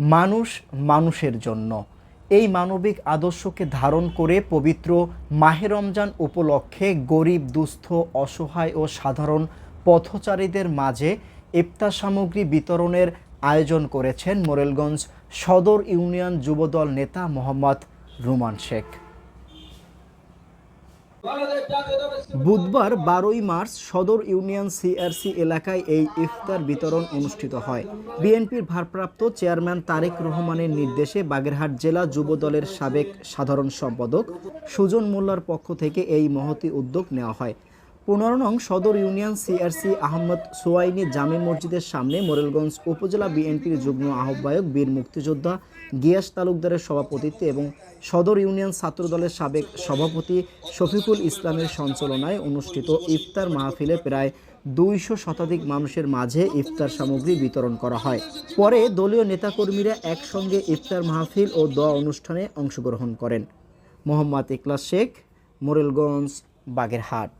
মানুষ মানুষের জন্য। এই মানবিক আদর্শকে ধারণ করে পবিত্র মাহে রমজান উপলক্ষে গরিব, দুস্থ, অসহায় ও সাধারণ পথচারীদের মাঝে ইফতার সামগ্রী বিতরণের আয়োজন করেছেন মোরেলগঞ্জ সদর ইউনিয়ন যুবদল নেতা মোহাম্মদ রুমান শেখ। বুধবার বারোই মার্চ সদর ইউনিয়ন সিআরসি এলাকায় এই ইফতার বিতরণ অনুষ্ঠিত হয়। বিএনপির ভারপ্রাপ্ত চেয়ারম্যান তারেক রহমানের নির্দেশে বাগেরহাট জেলা যুব দলের সাবেক সাধারণ সম্পাদক সুজন মোল্লার পক্ষ থেকে এই মহতি উদ্যোগ নেওয়া হয়। পনেরো নং সদর ইউনিয়ন সিআরসি আহমদ সোয়াইনি জামে মসজিদের সামনে মোরেলগঞ্জ উপজেলা বিএনপির যুগ্ম আহ্বায়ক বীর মুক্তিযোদ্ধা গিয়াস তালুকদারের সভাপতিত্বে এবং সদর ইউনিয়ন ছাত্রদলের সাবেক সভাপতি শফিকুল ইসলামের সঞ্চালনায় অনুষ্ঠিত ইফতার মাহফিলে প্রায় দুইশো শতাধিক মানুষের মাঝে ইফতার সামগ্রী বিতরণ করা হয়। পরে দলীয় নেতাকর্মীরা একসঙ্গে ইফতার মাহফিল ও দোয়া অনুষ্ঠানে অংশগ্রহণ করেন। মোহাম্মদ ইকলাস শেখ, মোরেলগঞ্জ, বাগেরহাট।